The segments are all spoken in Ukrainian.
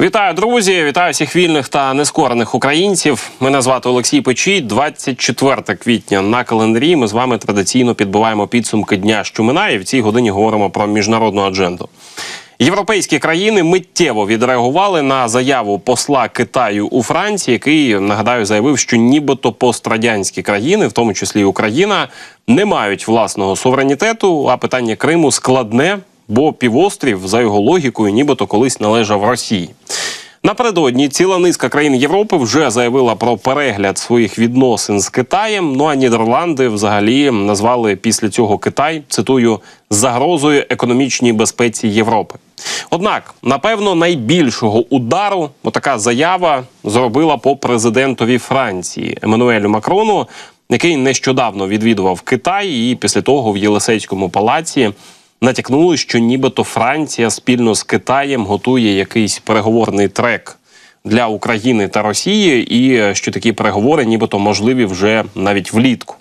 Вітаю, друзі! Вітаю всіх вільних та нескорених українців. Мене звати Олексій Печій. 24 квітня на календарі. Ми з вами традиційно підбиваємо підсумки дня, що минає. В цій годині говоримо про міжнародну адженду. Європейські країни миттєво відреагували на заяву посла Китаю у Франції, який нагадаю заявив, що нібито пострадянські країни, в тому числі Україна, не мають власного суверенітету. А питання Криму складне, бо півострів за його логікою, нібито колись належав Росії. Напередодні ціла низка країн Європи вже заявила про перегляд своїх відносин з Китаєм. Ну а Нідерланди взагалі назвали після цього Китай цитую загрозою економічній безпеці Європи. Однак, напевно, найбільшого удару отака заява зробила по президентові Франції Еммануелю Макрону, який нещодавно відвідував Китай, і після того в Єлисейському палаці натякнули, що нібито Франція спільно з Китаєм готує якийсь переговорний трек для України та Росії, і е, що такі переговори, нібито можливі вже навіть влітку.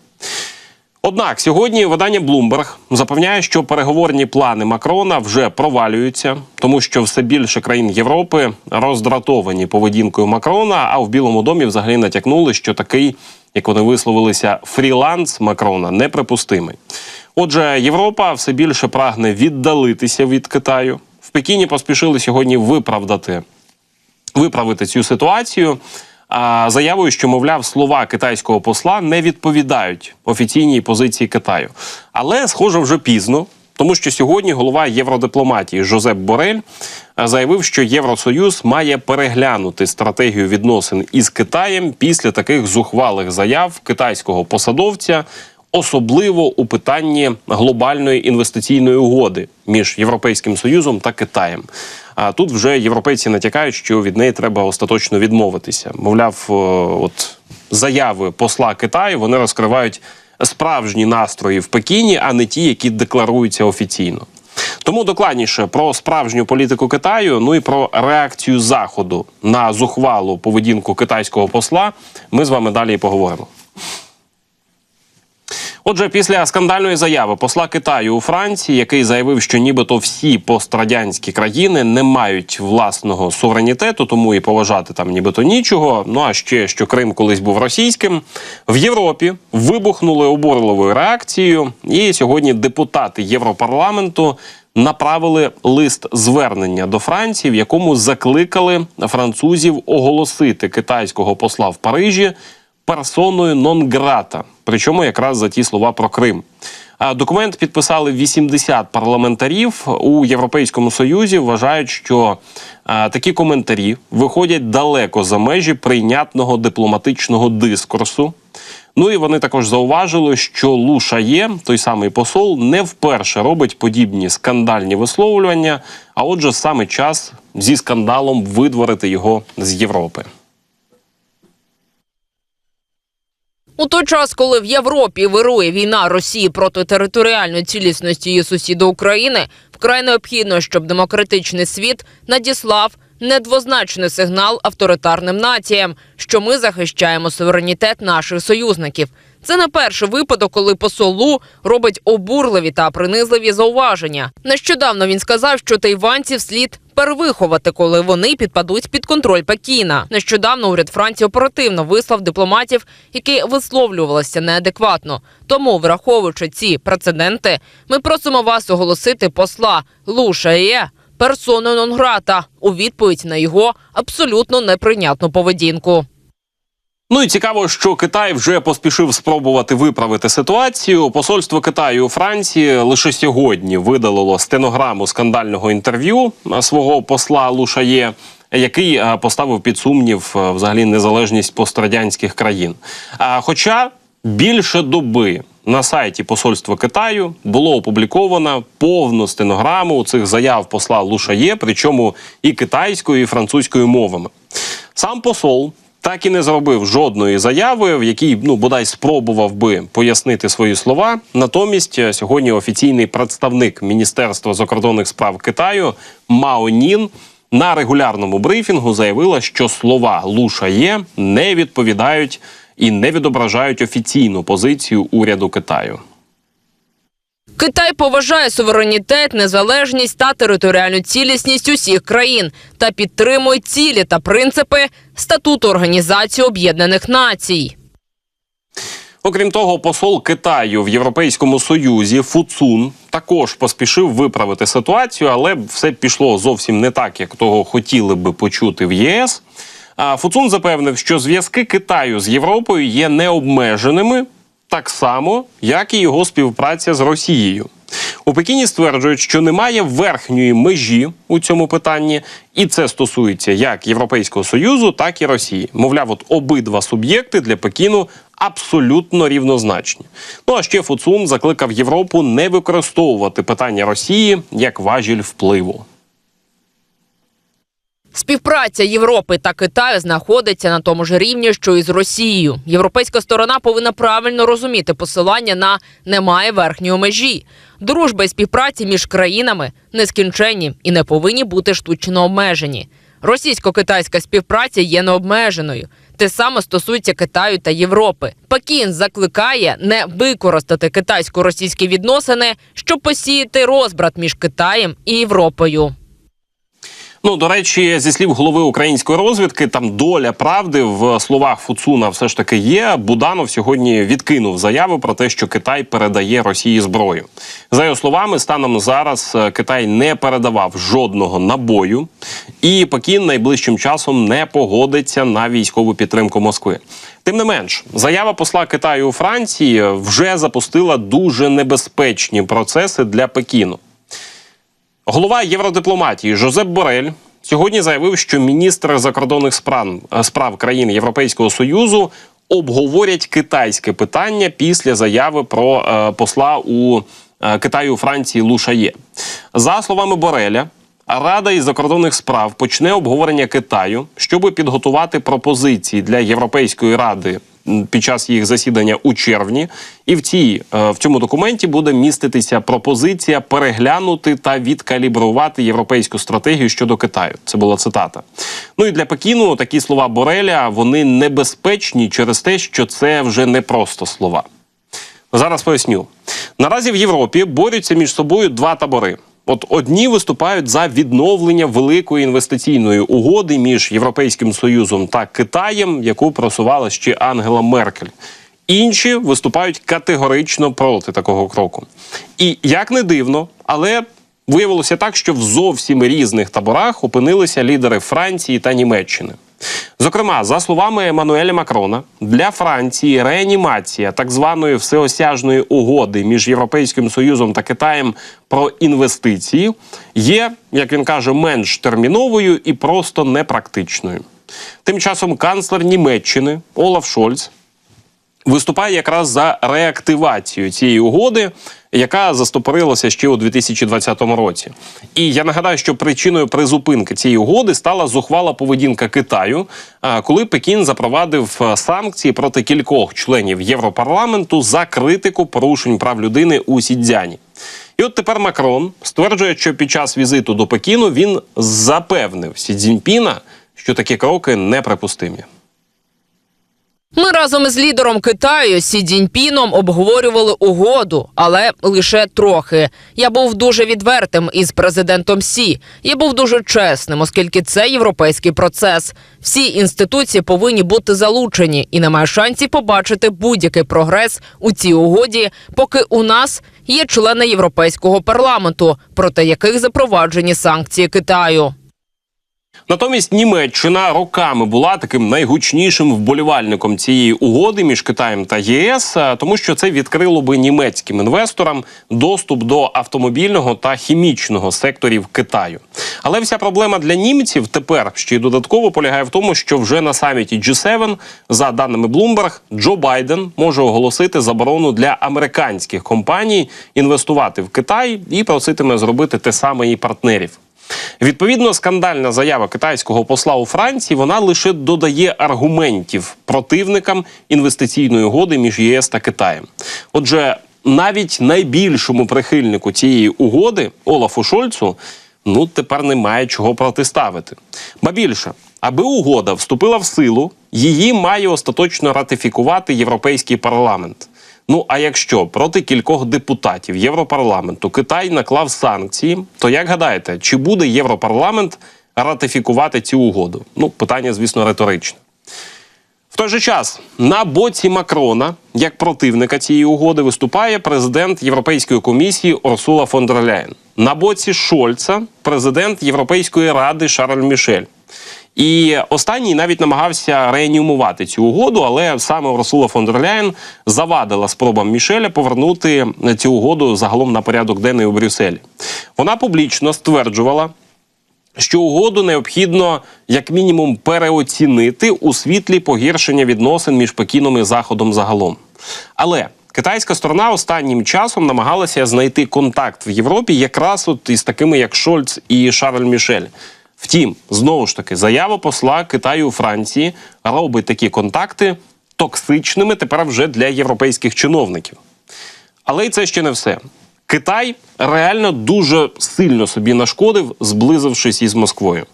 Однак сьогодні видання Bloomberg запевняє, що переговорні плани Макрона вже провалюються, тому що все більше країн Європи роздратовані поведінкою Макрона. А в Білому домі взагалі натякнули, що такий, як вони висловилися, фріланс Макрона неприпустимий. Отже, Європа все більше прагне віддалитися від Китаю. В Пекіні поспішили сьогодні виправдати виправити цю ситуацію. Заявою, що мовляв слова китайського посла не відповідають офіційній позиції Китаю, але схоже вже пізно, тому що сьогодні голова євродипломатії Жозеп Борель заявив, що Євросоюз має переглянути стратегію відносин із Китаєм після таких зухвалих заяв китайського посадовця. Особливо у питанні глобальної інвестиційної угоди між Європейським Союзом та Китаєм. А тут вже європейці натякають, що від неї треба остаточно відмовитися. Мовляв, от заяви посла Китаю вони розкривають справжні настрої в Пекіні, а не ті, які декларуються офіційно. Тому докладніше про справжню політику Китаю, ну і про реакцію Заходу на зухвалу поведінку китайського посла. Ми з вами далі і поговоримо. Отже, після скандальної заяви посла Китаю у Франції, який заявив, що нібито всі пострадянські країни не мають власного суверенітету, тому і поважати там нібито нічого. Ну а ще що Крим колись був російським в Європі вибухнули обурливою реакцією, і сьогодні депутати Європарламенту. Направили лист звернення до Франції, в якому закликали французів оголосити китайського посла в Парижі персоною нон-грата, причому якраз за ті слова про Крим. Документ підписали 80 парламентарів у Європейському Союзі. Вважають, що такі коментарі виходять далеко за межі прийнятного дипломатичного дискурсу. Ну і вони також зауважили, що Лу Шає, той самий посол, не вперше робить подібні скандальні висловлювання. А отже, саме час зі скандалом видворити його з Європи. У той час, коли в Європі вирує війна Росії проти територіальної цілісності її сусіда України, вкрай необхідно, щоб демократичний світ надіслав недвозначний сигнал авторитарним націям, що ми захищаємо суверенітет наших союзників. Це не перший випадок, коли посол Лу робить обурливі та принизливі зауваження. Нещодавно він сказав, що тайванців слід перевиховати, коли вони підпадуть під контроль Пекіна. Нещодавно уряд Франції оперативно вислав дипломатів, які висловлювалися неадекватно. Тому, враховуючи ці прецеденти, ми просимо вас оголосити посла Лу Шає персоною нон-грата у відповідь на його абсолютно неприйнятну поведінку. Ну і цікаво, що Китай вже поспішив спробувати виправити ситуацію. Посольство Китаю у Франції лише сьогодні видалило стенограму скандального інтерв'ю свого посла Лушає, який поставив під сумнів взагалі незалежність пострадянських країн. Хоча більше доби на сайті посольства Китаю було опубліковано повну стенограму цих заяв посла Лушає, причому і китайською, і французькою мовами. Сам посол так і не зробив жодної заяви, в якій ну бодай спробував би пояснити свої слова. Натомість е, сьогодні офіційний представник Міністерства закордонних справ Китаю Мао Нін на регулярному брифінгу заявила, що слова Луша є не відповідають і не відображають офіційну позицію уряду Китаю. Китай поважає суверенітет, незалежність та територіальну цілісність усіх країн та підтримує цілі та принципи статуту Організації Об'єднаних Націй. Окрім того, посол Китаю в Європейському Союзі Фуцун також поспішив виправити ситуацію, але все пішло зовсім не так, як того хотіли би почути в ЄС. А Фуцун запевнив, що зв'язки Китаю з Європою є необмеженими, так само, як і його співпраця з Росією. У Пекіні стверджують, що немає верхньої межі у цьому питанні, і це стосується як Європейського союзу, так і Росії. Мовляв, от обидва суб'єкти для Пекіну абсолютно рівнозначні. Ну а ще Фуцун закликав Європу не використовувати питання Росії як важіль впливу. Співпраця Європи та Китаю знаходиться на тому ж рівні, що і з Росією. Європейська сторона повинна правильно розуміти посилання на немає верхньої межі. Дружба і співпраці між країнами нескінченні і не повинні бути штучно обмежені. Російсько-китайська співпраця є необмеженою. Те саме стосується Китаю та Європи. Пекін закликає не використати китайсько-російські відносини, щоб посіяти розбрат між Китаєм і Європою. Ну до речі, зі слів голови української розвідки, там доля правди в словах Фуцуна все ж таки є. Буданов сьогодні відкинув заяву про те, що Китай передає Росії зброю. За його словами, станом зараз е, Китай не передавав жодного набою, і Пекін найближчим часом не погодиться на військову підтримку Москви. Тим не менш, заява посла Китаю у Франції вже запустила дуже небезпечні процеси для Пекіну. Голова євродипломатії Жозеп Борель сьогодні заявив, що міністри закордонних справ, справ країн Європейського союзу обговорять китайське питання після заяви про е, посла у е, Китаю Франції Лушає. За словами Бореля. Рада із закордонних справ почне обговорення Китаю, щоб підготувати пропозиції для Європейської ради під час їх засідання у червні. І в цій е, в цьому документі буде міститися пропозиція переглянути та відкалібрувати європейську стратегію щодо Китаю. Це була цитата. Ну і для Пекіну такі слова Бореля вони небезпечні через те, що це вже не просто слова. Зараз поясню. Наразі в Європі борються між собою два табори. От одні виступають за відновлення великої інвестиційної угоди між Європейським Союзом та Китаєм, яку просувала ще Ангела Меркель. Інші виступають категорично проти такого кроку. І як не дивно, але виявилося так, що в зовсім різних таборах опинилися лідери Франції та Німеччини. Зокрема, за словами Еммануеля Макрона, для Франції реанімація так званої всеосяжної угоди між Європейським Союзом та Китаєм про інвестиції є, як він каже, менш терміновою і просто непрактичною. Тим часом канцлер Німеччини Олаф Шольц виступає якраз за реактивацію цієї угоди, яка застопорилася ще у 2020 році. І я нагадаю, що причиною призупинки цієї угоди стала зухвала поведінка Китаю, коли Пекін запровадив санкції проти кількох членів Європарламенту за критику порушень прав людини у Сідзяні. І от тепер Макрон стверджує, що під час візиту до Пекіну він запевнив Сі Цзіньпіна, що такі кроки неприпустимі. Ми разом із лідером Китаю Сі Цзіньпіном обговорювали угоду, але лише трохи. Я був дуже відвертим із президентом Сі. Я був дуже чесним, оскільки це європейський процес. Всі інституції повинні бути залучені, і немає шансів побачити будь-який прогрес у цій угоді, поки у нас є члени європейського парламенту, проти яких запроваджені санкції Китаю. Натомість Німеччина роками була таким найгучнішим вболівальником цієї угоди між Китаєм та ЄС, тому що це відкрило би німецьким інвесторам доступ до автомобільного та хімічного секторів Китаю. Але вся проблема для німців тепер ще й додатково полягає в тому, що вже на саміті G7, за даними Bloomberg, Джо Байден може оголосити заборону для американських компаній інвестувати в Китай і проситиме зробити те саме і партнерів. Відповідно, скандальна заява китайського посла у Франції вона лише додає аргументів противникам інвестиційної угоди між ЄС та Китаєм. Отже, навіть найбільшому прихильнику цієї угоди Олафу Шольцу ну тепер немає чого протиставити. Ба більше, аби угода вступила в силу, її має остаточно ратифікувати Європейський парламент. Ну а якщо проти кількох депутатів Європарламенту Китай наклав санкції, то як гадаєте, чи буде Європарламент ратифікувати цю угоду? Ну, питання, звісно, риторичне. В той же час на боці Макрона, як противника цієї угоди, виступає президент Європейської комісії Урсула фон дер Ляєн. На боці Шольца президент Європейської ради Шарль Мішель. І останній навіть намагався реанімувати цю угоду, але саме Урсула фон дер Ляєн завадила спробам Мішеля повернути цю угоду загалом на порядок денний у Брюсселі. Вона публічно стверджувала, що угоду необхідно як мінімум переоцінити у світлі погіршення відносин між Пекіном і Заходом загалом. Але китайська сторона останнім часом намагалася знайти контакт в Європі якраз от із такими, як Шольц і Шарль Мішель. Втім, знову ж таки, заява посла Китаю у Франції робить такі контакти токсичними тепер вже для європейських чиновників. Але й це ще не все. Китай реально дуже сильно собі нашкодив, зблизившись із Москвою.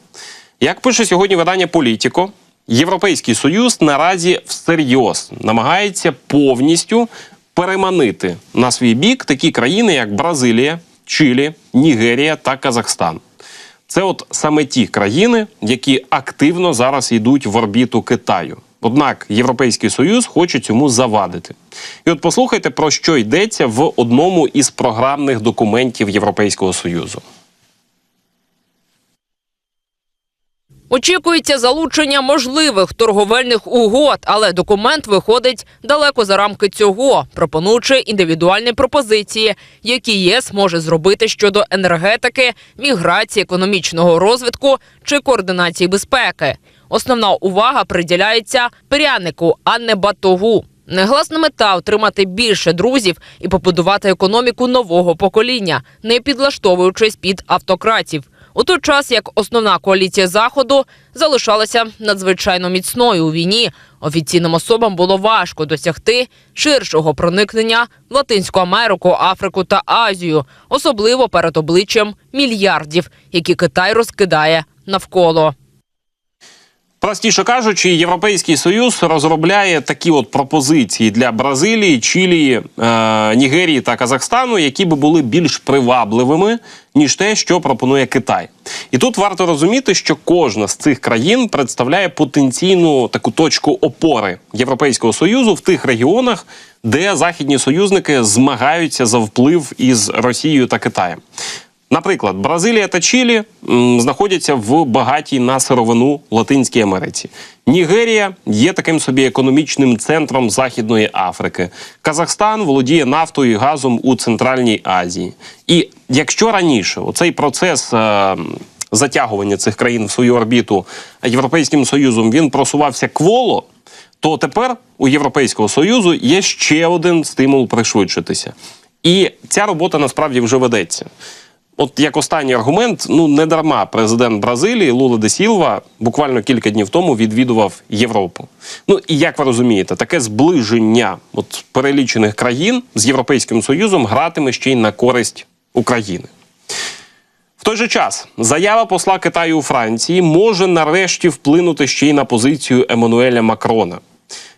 Як пише сьогодні видання Політіко, Європейський Союз наразі всерйоз намагається повністю переманити на свій бік такі країни, як Бразилія, Чилі, Нігерія та Казахстан. Це от саме ті країни, які активно зараз йдуть в орбіту Китаю. Однак Європейський Союз хоче цьому завадити. І от послухайте про що йдеться в одному із програмних документів Європейського Союзу. Очікується залучення можливих торговельних угод, але документ виходить далеко за рамки цього, пропонуючи індивідуальні пропозиції, які ЄС може зробити щодо енергетики, міграції, економічного розвитку чи координації безпеки. Основна увага приділяється прянику, а не батогу. Негласна мета отримати більше друзів і побудувати економіку нового покоління, не підлаштовуючись під автократів. У той час як основна коаліція заходу залишалася надзвичайно міцною у війні, офіційним особам було важко досягти ширшого проникнення в Латинську Америку, Африку та Азію, особливо перед обличчям мільярдів, які Китай розкидає навколо. Простіше кажучи, Європейський Союз розробляє такі от пропозиції для Бразилії, Чилії, е, Нігерії та Казахстану, які би були більш привабливими ніж те, що пропонує Китай. І тут варто розуміти, що кожна з цих країн представляє потенційну таку точку опори Європейського союзу в тих регіонах, де західні союзники змагаються за вплив із Росією та Китаєм. Наприклад, Бразилія та Чилі знаходяться в багатій на сировину Латинській Америці. Нігерія є таким собі економічним центром Західної Африки. Казахстан володіє нафтою і газом у Центральній Азії. І якщо раніше оцей процес. Е, Затягування цих країн в свою орбіту Європейським Союзом він просувався кволо, то тепер у Європейського Союзу є ще один стимул пришвидшитися. І ця робота насправді вже ведеться. От як останній аргумент, ну не дарма президент Бразилії Лула де Сілва буквально кілька днів тому відвідував Європу. Ну і як ви розумієте, таке зближення от перелічених країн з Європейським Союзом гратиме ще й на користь України. В той же час заява посла Китаю у Франції може нарешті вплинути ще й на позицію Еммануеля Макрона.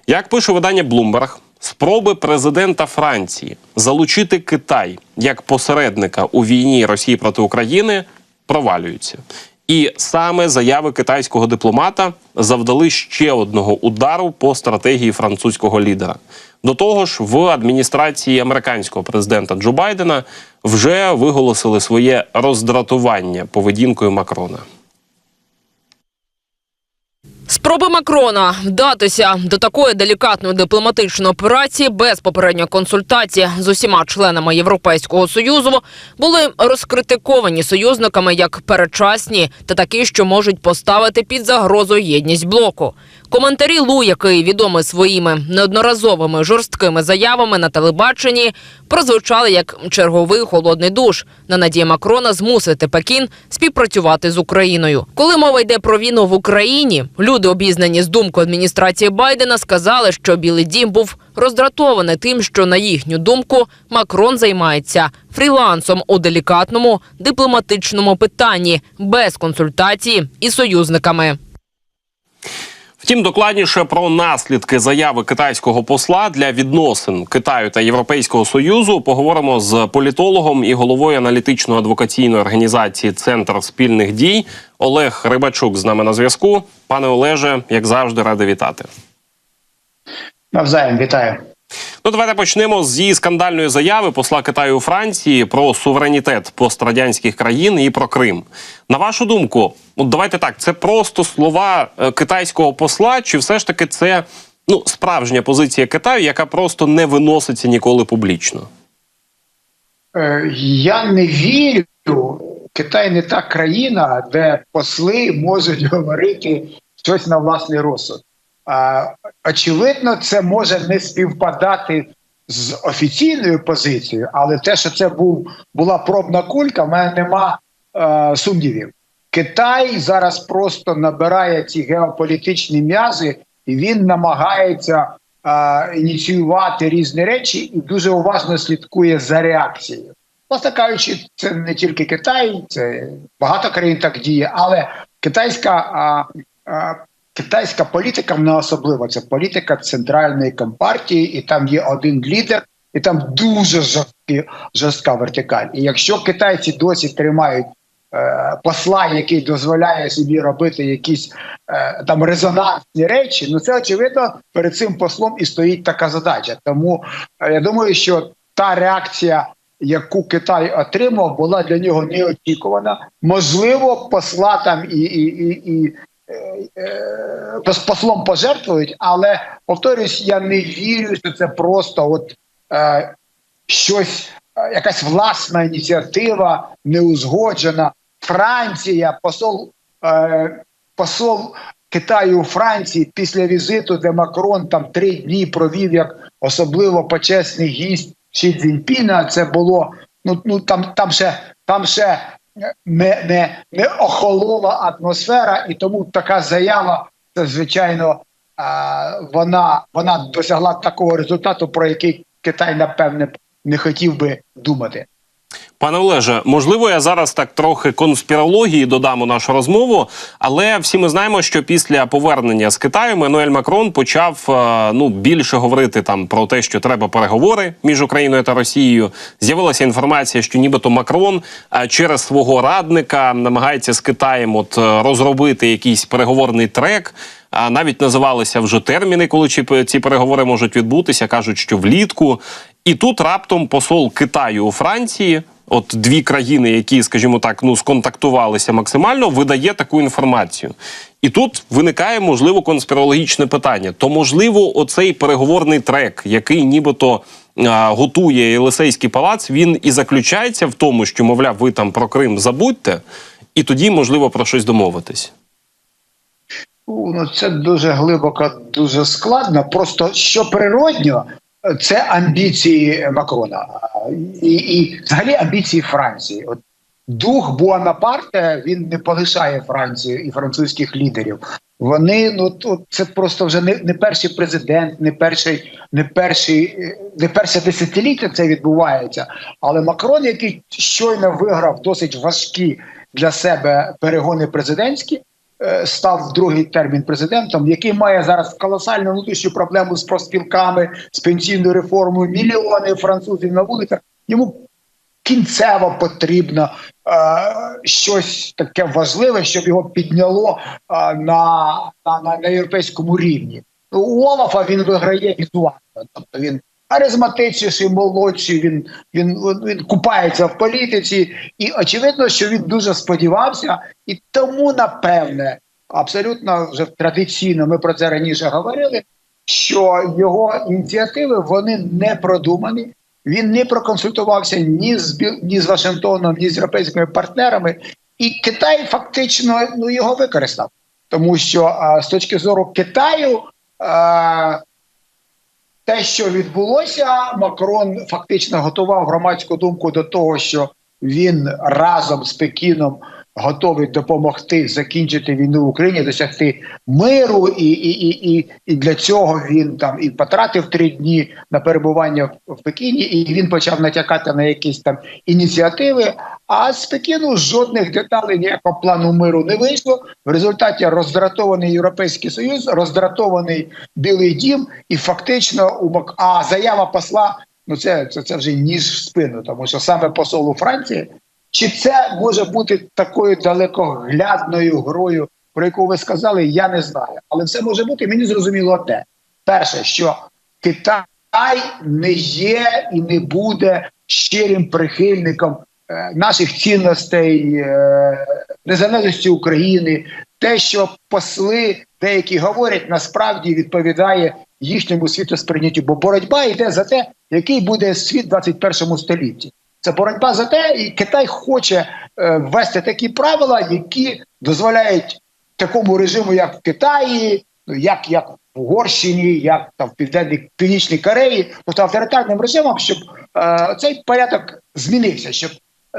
Як пише видання Bloomberg, спроби президента Франції залучити Китай як посередника у війні Росії проти України провалюються. І саме заяви китайського дипломата завдали ще одного удару по стратегії французького лідера. До того ж, в адміністрації американського президента Джо Байдена вже виголосили своє роздратування поведінкою Макрона. Спроби Макрона вдатися до такої делікатної дипломатичної операції без попередньої консультації з усіма членами Європейського союзу були розкритиковані союзниками як передчасні та такі, що можуть поставити під загрозу єдність блоку. Коментарі Лу, який відомий своїми неодноразовими жорсткими заявами на телебаченні, прозвучали як черговий холодний душ на надії Макрона змусити Пекін співпрацювати з Україною. Коли мова йде про війну в Україні, люди, обізнані з думкою адміністрації Байдена, сказали, що Білий Дім був роздратований тим, що на їхню думку Макрон займається фрілансом у делікатному дипломатичному питанні без консультації із союзниками. Втім, докладніше про наслідки заяви китайського посла для відносин Китаю та Європейського союзу поговоримо з політологом і головою аналітично-адвокаційної організації Центр спільних дій Олег Рибачук з нами на зв'язку. Пане Олеже, як завжди, радий вітати. Навзаєм вітаю. Ну, давайте почнемо з скандальної заяви посла Китаю у Франції про суверенітет пострадянських країн і про Крим. На вашу думку, от давайте так, це просто слова е, китайського посла, чи все ж таки це ну справжня позиція Китаю, яка просто не виноситься ніколи публічно? Е, Я не вірю. Китай не та країна, де посли можуть говорити щось на власний розсуд. Очевидно, це може не співпадати з офіційною позицією, але те, що це був була пробна кулька, в мене нема е, сумнівів. Китай зараз просто набирає ці геополітичні м'язи, і він намагається е, ініціювати різні речі і дуже уважно слідкує за реакцією. Власне кажучи, це не тільки Китай, це багато країн так діє, але китайська а, а, китайська політика вона особлива. Це політика центральної компартії, і там є один лідер, і там дуже жорсткі, жорстка вертикаль. І якщо китайці досі тримають е, посла, який дозволяє собі робити якісь е, там резонансні речі, ну це очевидно перед цим послом і стоїть така задача. Тому е, я думаю, що та реакція яку Китай отримав, була для нього неочікувана. Можливо, посла там і і, і, і послом пожертвують, але повторюсь, я не вірю, що це просто от е, щось, е, якась власна ініціатива, неузгоджена. Франція, посол, е, посол Китаю у Франції після візиту, де Макрон там три дні провів як особливо почесний гість Ші Цзіньпіна, це було ну ну там там ще там ще не, не, не охолола атмосфера, і тому така заява, це звичайно, вона, вона досягла такого результату, про який Китай напевне не хотів би думати. Пане Олеже, можливо, я зараз так трохи конспірології додам у нашу розмову, але всі ми знаємо, що після повернення з Китаю Мануель Макрон почав е, ну більше говорити там про те, що треба переговори між Україною та Росією. З'явилася інформація, що нібито Макрон е, через свого радника намагається з Китаєм от е, розробити якийсь переговорний трек. Навіть називалися вже терміни, коли ці- переговори можуть відбутися. кажуть, що влітку. І тут раптом посол Китаю у Франції, от дві країни, які, скажімо так, ну сконтактувалися максимально, видає таку інформацію. І тут виникає можливо конспірологічне питання: то можливо, оцей переговорний трек, який нібито готує Єлисейський палац, він і заключається в тому, що мовляв, ви там про Крим забудьте, і тоді можливо про щось домовитись. Ну, це дуже глибоко, дуже складно. Просто що природньо, це амбіції Макрона і, і взагалі амбіції Франції. От дух Буанапарте він не полишає Францію і французьких лідерів. Вони ну то це просто вже не, не перший президент, не перший, не перший, не перше десятиліття це відбувається. Але Макрон, який щойно виграв досить важкі для себе перегони президентські, став в другий термін президентом, який має зараз колосальну внутрішню проблему з профспілками, з пенсійною реформою, мільйони французів на вулицях. Йому кінцево потрібно е, щось таке важливе, щоб його підняло е, на, на, на, на європейському рівні. У Олафа він виграє візуально, тобто він харизматичніший, молодший, він, він, він купається в політиці, і очевидно, що він дуже сподівався, і тому, напевне, абсолютно вже традиційно ми про це раніше говорили. Що його ініціативи вони не продумані, він не проконсультувався ні з ні з Вашингтоном, ні з європейськими партнерами, і Китай фактично ну його використав, тому що а, з точки зору Китаю. А, те, що відбулося, Макрон фактично готував громадську думку до того, що він разом з Пекіном готовий допомогти закінчити війну в Україні, досягти миру, і, і, і, і, і для цього він там і потратив три дні на перебування в- Пекіні, і він почав натякати на якісь там ініціативи. А з Пекіну жодних деталей ніякого плану миру не вийшло. В результаті роздратований Європейський Союз, роздратований Білий Дім, і фактично у а заява посла. Ну, це, це, це вже ніж в спину, тому що саме посол у Франції чи це може бути такою далекоглядною грою, про яку ви сказали, я не знаю. Але це може бути, мені зрозуміло одне. Перше, що Китай не є і не буде щирим прихильником е, наших цінностей, е, незалежності України. Те, що посли деякі говорять, насправді відповідає їхньому світосприйняттю. Бо боротьба йде за те, який буде світ в 21 столітті. Це боротьба за те, і Китай хоче е, ввести такі правила, які дозволяють такому режиму, як в Китаї, ну як, як в Угорщині, як там в Південній Північній Кореї, тобто авторитарним режимом, щоб е, цей порядок змінився, щоб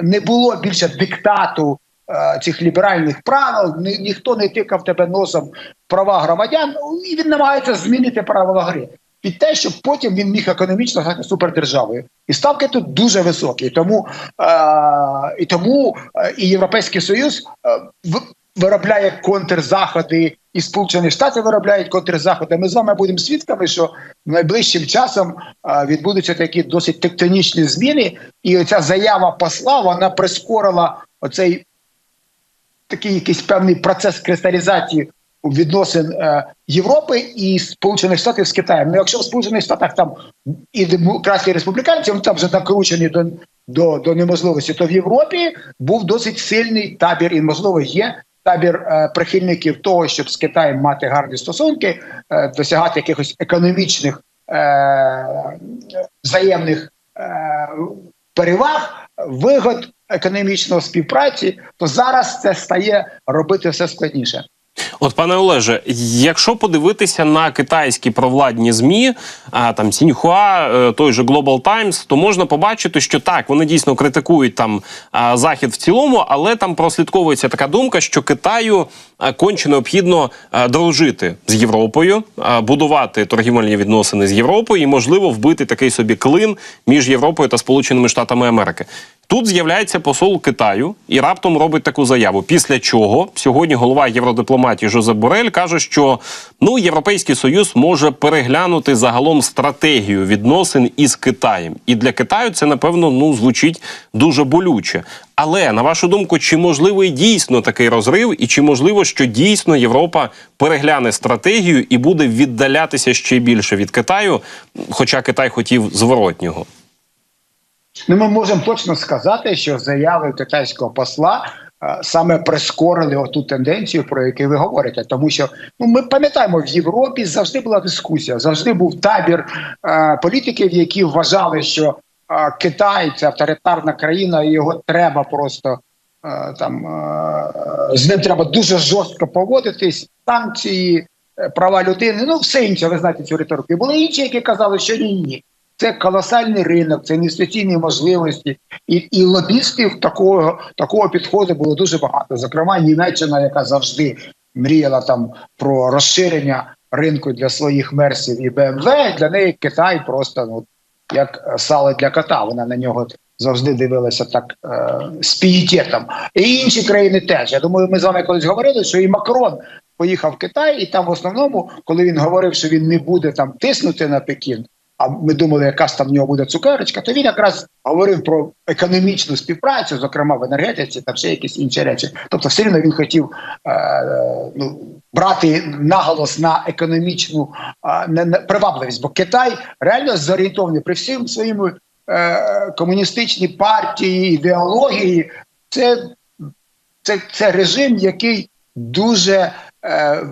не було більше диктату е, цих ліберальних правил, ні, ніхто не тикав тебе носом права громадян, і він намагається змінити правила гри під те, щоб потім він міг економічно стати супердержавою. І ставки тут дуже високі. Тому, е, і, тому е, і Європейський Союз е, виробляє контрзаходи, і Сполучені Штати виробляють контрзаходи. Ми з вами будемо свідками, що найближчим часом е, відбудуться такі досить тектонічні зміни, і оця заява посла вона прискорила оцей такий якийсь певний процес кристалізації відносин е, Європи і Сполучених Штатів з Китаєм. Ну, якщо в Сполучених Штатах там і демократії республіканці, вони там вже накручені до, до, до неможливості, то в Європі був досить сильний табір, і можливо є табір е, прихильників того, щоб з Китаєм мати гарні стосунки, е, досягати якихось економічних взаємних переваг, вигод економічної співпраці, то зараз це стає робити все складніше. От, пане Олеже, якщо подивитися на китайські провладні змі, а там Сіньхуа, е, той же Global Times, то можна побачити, що так вони дійсно критикують там захід в цілому, але там прослідковується така думка, що Китаю конче необхідно дружити з Європою, будувати торгівельні відносини з Європою і, можливо, вбити такий собі клин між Європою та Сполученими Штатами Америки. Тут з'являється посол Китаю і раптом робить таку заяву. Після чого сьогодні голова євродипломатії Жозеп Борель каже, що ну європейський союз може переглянути загалом стратегію відносин із Китаєм, і для Китаю це напевно ну звучить дуже болюче. Але на вашу думку, чи можливий дійсно такий розрив, і чи можливо, що дійсно Європа перегляне стратегію і буде віддалятися ще більше від Китаю, хоча Китай хотів зворотнього? Ну, ми можемо точно сказати, що заяви китайського посла е, саме прискорили оту тенденцію, про яку ви говорите. Тому що ну ми пам'ятаємо, в Європі завжди була дискусія, завжди був табір е, політиків, які вважали, що е, Китай це авторитарна країна, і його треба просто е, там е, з ним треба дуже жорстко поводитись, санкції, е, права людини. Ну все інше, ви знаєте цю риторику. І були інші, які казали, що ні, ні. Це колосальний ринок, це інвестиційні можливості, і, і лобістів такого такого підходу було дуже багато. Зокрема, Німеччина, яка завжди мріяла там про розширення ринку для своїх мерсів і БМВ, для неї Китай просто ну як сало для кота. Вона на нього завжди дивилася так е, з пієтетом. І інші країни теж. Я думаю, ми з вами колись говорили, що і Макрон поїхав в Китай, і там в основному, коли він говорив, що він не буде там тиснути на Пекін. А ми думали, яка там в нього буде цукерочка, то він якраз говорив про економічну співпрацю, зокрема в енергетиці та ще якісь інші речі. Тобто, все рівно він хотів е, ну, брати наголос на економічну е, привабливість, бо Китай реально зорієнтований при всім своїм е, комуністичній партії, ідеології. Це, це, це режим, який дуже е,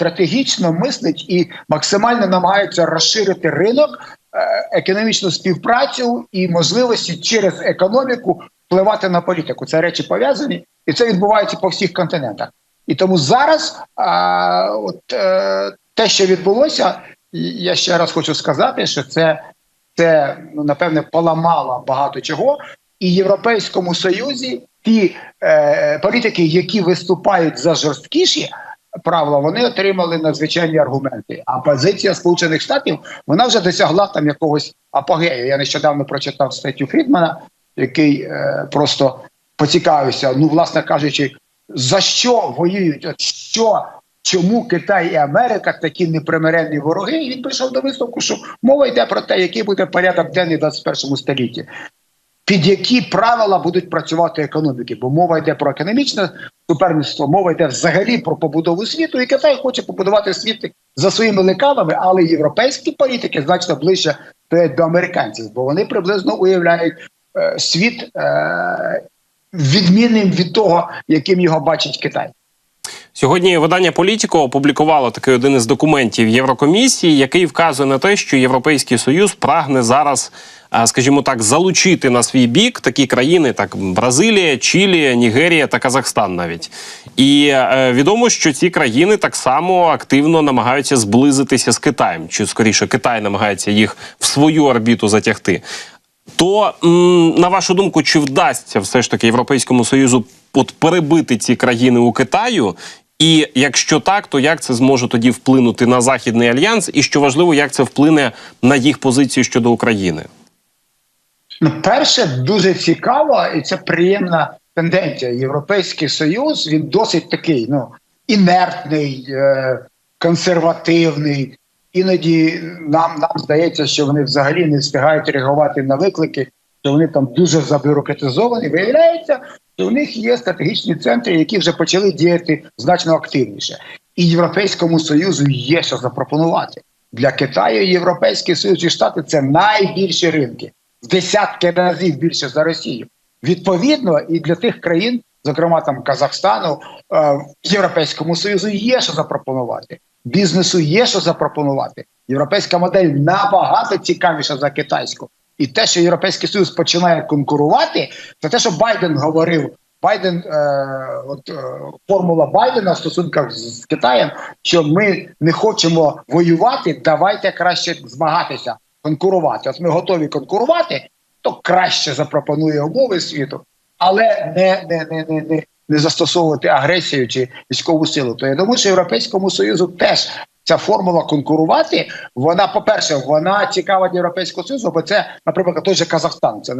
стратегічно мислить і максимально намагається розширити ринок, е, економічну співпрацю і можливості через економіку впливати на політику. Це речі пов'язані, і це відбувається по всіх континентах. І тому зараз а, от, е, те, що відбулося, я ще раз хочу сказати, що це, це ну, напевне поламало багато чого, і Європейському Союзі ті е, політики, які виступають за жорсткіші правила, вони отримали надзвичайні аргументи. А позиція Сполучених Штатів вона вже досягла там якогось апогею. Я нещодавно прочитав статтю Фрідмана, який е, просто поцікавився. Ну, власне кажучи, за що воюють? От що, чому Китай і Америка такі непримиренні вороги? І він прийшов до висновку, що мова йде про те, який буде порядок денний в 21 столітті. Під які правила будуть працювати економіки, бо мова йде про економічне суперництво, мова йде взагалі про побудову світу, і Китай хоче побудувати світ за своїми лекалами, але європейські політики значно ближче до американців, бо вони приблизно уявляють е, світ е, відмінним від того, яким його бачить Китай. Сьогодні видання Політіко опублікувало такий один із документів Єврокомісії, який вказує на те, що Європейський Союз прагне зараз, скажімо так, залучити на свій бік такі країни, так Бразилія, Чилі, Нігерія та Казахстан навіть. І е, відомо, що ці країни так само активно намагаються зблизитися з Китаєм, чи скоріше Китай намагається їх в свою орбіту затягти. То на вашу думку, чи вдасться все ж таки Європейському Союзу от перебити ці країни у Китаю? І якщо так, то як це зможе тоді вплинути на західний альянс? І що важливо, як це вплине на їх позицію щодо України? Ну, перше, дуже цікаво, і це приємна тенденція. Європейський Союз він досить такий, ну інертний, е, консервативний. Іноді нам нам здається, що вони взагалі не встигають реагувати на виклики, що вони там дуже забюрократизовані. Виявляється, що у них є стратегічні центри, які вже почали діяти значно активніше. І Європейському Союзу є що запропонувати для Китаю. Європейський Союз і Штати це найбільші ринки в десятки разів більше за Росію. Відповідно, і для тих країн, зокрема там Казахстану, е, Європейському Союзу є що запропонувати. Бізнесу є що запропонувати. Європейська модель набагато цікавіша за китайську. І те, що Європейський Союз починає конкурувати, це те, що Байден говорив. Байден, е, от е, формула Байдена в стосунках з, з Китаєм, що ми не хочемо воювати, давайте краще змагатися, конкурувати. От ми готові конкурувати, то краще запропонує умови світу, але не, не, не, не, не, не застосовувати агресію чи військову силу. То я думаю, що Європейському Союзу теж ця формула конкурувати. Вона, по-перше, вона цікава для Європейського Союзу, бо це, наприклад, той же Казахстан. Це,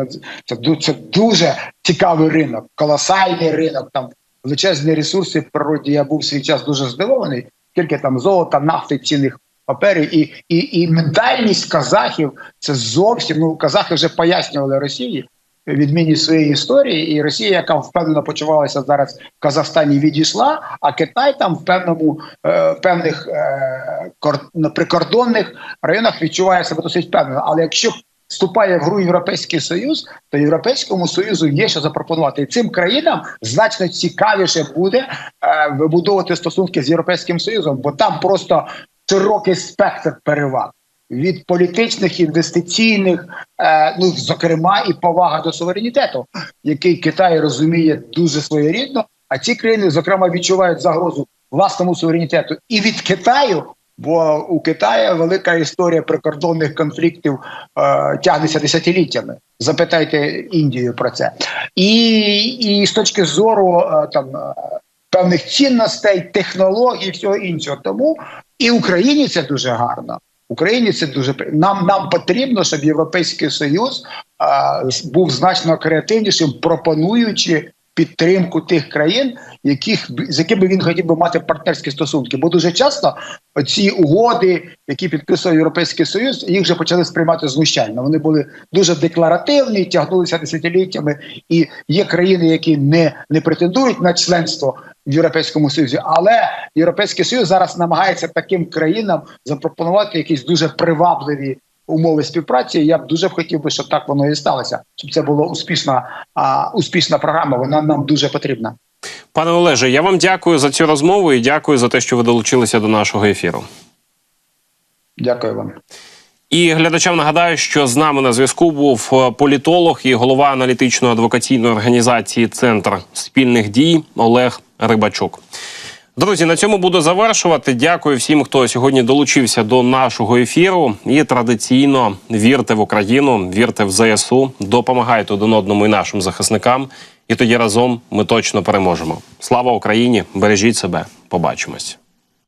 це, це дуже цікавий ринок, колосальний ринок, там величезні ресурси в природі. Я був свій час дуже здивований, скільки там золота, нафти, цінних паперів, і, і, і ментальність казахів це зовсім ну казахи вже пояснювали Росії відмінність своєї історії, і Росія, яка впевнено почувалася зараз в Казахстані, відійшла, а Китай там в певному е, певних е, кор, прикордонних районах відчуває себе досить впевнено. Але якщо вступає в гру Європейський Союз, то Європейському Союзу є що запропонувати. І цим країнам значно цікавіше буде е, вибудовувати стосунки з Європейським Союзом, бо там просто широкий спектр переваг. Від політичних, інвестиційних, е, ну зокрема, і повага до суверенітету, який Китай розуміє дуже своєрідно. А ці країни, зокрема, відчувають загрозу власному суверенітету і від Китаю, бо у Китаю велика історія прикордонних конфліктів е, тягнеться десятиліттями. Запитайте Індію про це, і, і з точки зору е, там е, певних цінностей, технологій, всього іншого. Тому і Україні це дуже гарно. Україні це дуже нам. Нам потрібно, щоб Європейський Союз а, був значно креативнішим, пропонуючи підтримку тих країн, яких з якими він хотів би мати партнерські стосунки. Бо дуже часто ці угоди, які підписував Європейський Союз, їх вже почали сприймати знущально. Вони були дуже декларативні, тягнулися десятиліттями, і є країни, які не, не претендують на членство в Європейському Союзі, але Європейський Союз зараз намагається таким країнам запропонувати якісь дуже привабливі умови співпраці. Я б дуже хотів би, щоб так воно і сталося, щоб це була успішна, а, успішна програма. Вона нам дуже потрібна. Пане Олеже, я вам дякую за цю розмову і дякую за те, що ви долучилися до нашого ефіру. Дякую вам. І глядачам нагадаю, що з нами на зв'язку був е, політолог і голова аналітично-адвокаційної організації Центр спільних дій Олег Рибачук. Друзі, на цьому буду завершувати. Дякую всім, хто сьогодні долучився до нашого ефіру. І традиційно вірте в Україну, вірте в ЗСУ, допомагайте один одному і нашим захисникам. І тоді разом ми точно переможемо. Слава Україні! Бережіть себе! Побачимось.